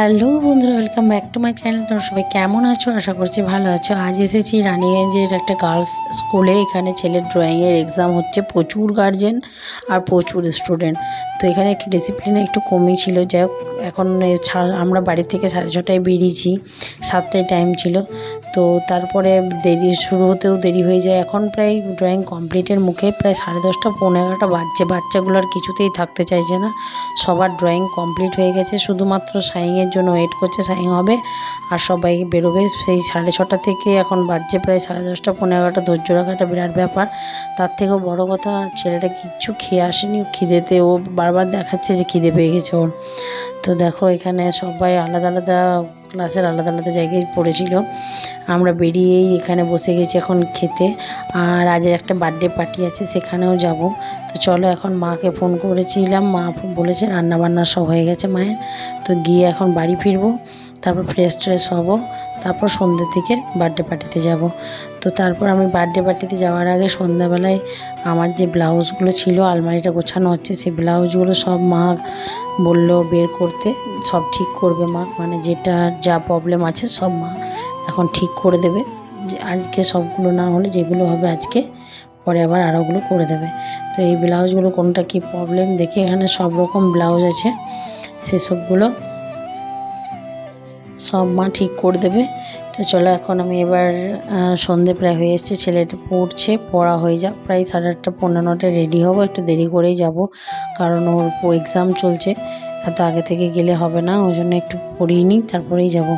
Hello বন্ধুরা welcome back to my channel তোমরা সবাই কেমন আছো? আশা করছি ভালো আছো। আজ এসেছি রানীগঞ্জের একটা গার্লস স্কুলে এখানে ছেলের ড্রয়িংয়ের এক্সাম হচ্ছে। প্রচুর গার্জেন আর প্রচুর স্টুডেন্ট তো এখানে একটু ডিসিপ্লিন একটু কমই ছিল। যাই হোক, এখন আমরা বাড়ি থেকে সাড়ে ছটায় বেরিয়েছি। সাতটায় টাইম ছিল। তো তারপরে দেরি, শুরু হতেও দেরি হয়ে যায়। এখন প্রায় ড্রয়িং কমপ্লিটের মুখে প্রায় সাড়ে দশটা পনেরো এগারোটা বাজছে। বাচ্চাগুলো আর কিছুতেই থাকতে চাইছে না। সবার ড্রয়িং কমপ্লিট হয়ে গেছে। শুধুমাত্র সাইংয়ের জন্য ওয়েট করছে সাইং হবে। আর সবাই বেরোবে সেই সাড়ে ছটা থেকে, এখন বাজছে প্রায় সাড়ে দশটা পনেরো এগারোটা ধৈর্য রাখাটা বিরাট ব্যাপার। তার থেকেও বড় কথা, ছেলেটা কিচ্ছু খেয়ে আসেনি খিদেতে, ও বারবার দেখাচ্ছে যে খিদে পেয়ে গেছে ওর। তো দেখো এখানে সবাই আলাদা আলাদা ক্লাসের আলাদা আলাদা জায়গায় পড়েছিল। আমরা বেরিয়েই এখানে বসে গেছি এখন খেতে। আর আজ একটা বার্থডে পার্টি আছে, সেখানেও যাব। তো চলো এখন মাকে ফোন করেছিলাম, মা বলেছে রান্না বান্না সব হয়ে গেছে মায়ের। তো গিয়ে এখন বাড়ি ফিরবো। তারপর ফ্রেশ ট্রেশ হব, তারপর সন্ধ্যের দিকে বার্থডে পার্টিতে যাব। তো তারপর আমি বার্থডে পার্টিতে যাওয়ার আগে সন্ধ্যাবেলায় আমার যে ব্লাউজগুলো ছিল, আলমারিটা গোছানো হচ্ছে, সেই ব্লাউজগুলো সব মা বলল বের করতে, সব ঠিক করবে মা। মানে যেটা যা প্রবলেম আছে সব মা এখন ঠিক করে দেবে। যে আজকে সবগুলো না হলে যেগুলো হবে আজকে, পরে আবার আরোগুলো করে দেবে। তো এই ব্লাউজগুলো কোনটা কি প্রবলেম দেখে এখানে সব রকম ব্লাউজ আছে, সেসবগুলো সব মা ঠিক করে দেবে। তো চলো এখন আমি এবার সন্ধে প্রায় হয়ে এসছে, ছেলেটা পড়ছে, পড়া হয়ে যাক। প্রায় সাড়ে আটটা, পনেরো নটায় রেডি হব, একটু দেরি করেই যাব, কারণ ওর এক্সাম চলছে। এত আগে থেকে গেলে হবে না, ওই জন্য একটু পড়িয়ে নিই, তারপরেই যাব।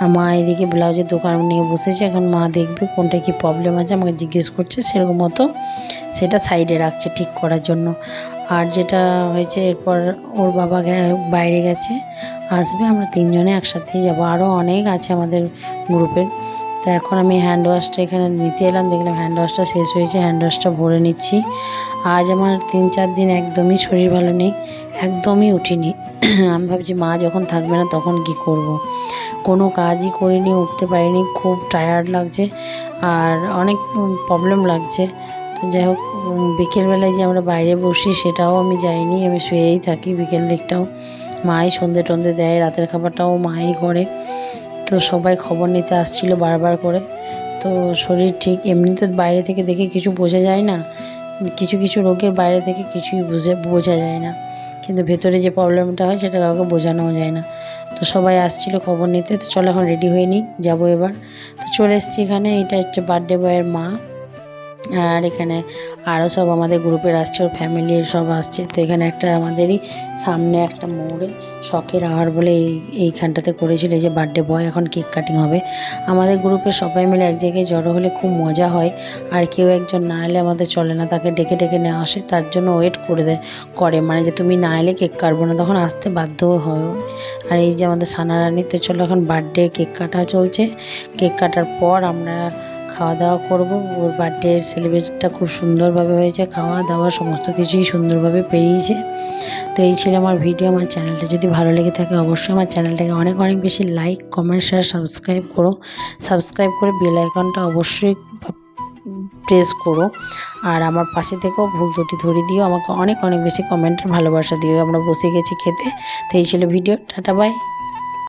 আর মা এদিকে ব্লাউজের দোকান নিয়ে বসেছে, এখন মা দেখবে কোনটা কি প্রবলেম আছে, আমাকে জিজ্ঞেস করছে, সেরকম মতো সেটা সাইডে রাখছে ঠিক করার জন্য। আর যেটা হয়েছে, এরপর ওর বাবা বাইরে গেছে আসবে, আমরা তিনজনে একসাথেই যাব। আরও অনেক আছে আমাদের গ্রুপের। তো এখন আমি হ্যান্ড ওয়াশটা এখানে নিতে এলাম। দেখলাম হ্যান্ড ওয়াশটা শেষ হয়েছে হ্যান্ড ওয়াশটা ভরে নিচ্ছি। আজ আমার তিন চার দিন একদমই শরীর ভালো নেই, একদমই উঠিনি। আমি ভাবছি, মা যখন থাকবে না তখন কি করব। কোনো কাজই করিনি, উঠতে পারিনি, খুব টায়ার্ড লাগছে আর অনেক প্রবলেম লাগছে। তো যাই হোক বিকেলবেলায় যে আমরা বাইরে বসি সেটাও আমি যাইনি, আমি শুয়েই থাকি বিকেল দিকটাও। মাই সন্ধে টন্ধে দেয়, রাতের খাবারটাও মাই করে। তো সবাই খবর নিতে আসছিল বারবার করে। তো শরীর ঠিক এমনি তো বাইরে থেকে দেখে কিছু বোঝা যায় না। কিছু কিছু রোগের বাইরে থেকে কিছুই বুঝে, বোঝা যায় না। কিন্তু ভেতরে যে প্রবলেমটা হয়, সেটা কাউকে বোঝানোও যায় না। তো সবাই আসছিল খবর নিতে। তো চলো এখন রেডি হয়ে নিই, যাব এবার। তো চলে এসেছি এখানে। এটা হচ্ছে বার্থডে বয়ের মা। আর এখানে আরও সব আমাদের গ্রুপের আসছে, ওর ফ্যামিলির সব আসছে। তো এখানে একটা আমাদেরই সামনে একটা মোড়ে শখের আহার বলে এই, এইখানটাতে করেছিল। এই যে বার্থডে বয় এখন কেক কাটিং হবে। আমাদের গ্রুপের সবাই মিলে এক জায়গায় জড়ো হলে খুব মজা হয়। আর কেউ একজন না এলে আমাদের চলে না, তাকে ডেকে ডেকে নেওয়া আসে। তার জন্য ওয়েট করে দেয়, করে। মানে যে তুমি না এলে কেক কাটবো না, তখন আসতে বাধ্যও হয়। আর এই যে আমাদের সানা রানীতে চলো, এখন বার্থডে কেক কাটা চলছে। কেক কাটার পর আমরা খাওয়া দাওয়া করব। ওর বার্থডে সেলিব্রেটটা খুব সুন্দরভাবে হয়েছে। খাওয়া দাওয়া সমস্ত কিছুই সুন্দরভাবে পেরিয়েছে। তো এই ছিল আমার ভিডিও আমার চ্যানেলটা যদি ভালো লেগে থাকে অবশ্যই আমার চ্যানেলটাকে অনেক অনেক বেশি লাইক কমেন্ট শেয়ার সাবস্ক্রাইব করো। সাবস্ক্রাইব করে বেল আইকনটা অবশ্যই প্রেস করো। আর আমার পাশে থেকেও ভুল ত্রুটি ধরিয়ে দিও। আমাকে অনেক অনেক বেশি কমেন্টের ভালোবাসা দিও। আমরা বসে গেছি খেতে। তো এই ছিল ভিডিও টাটা বাই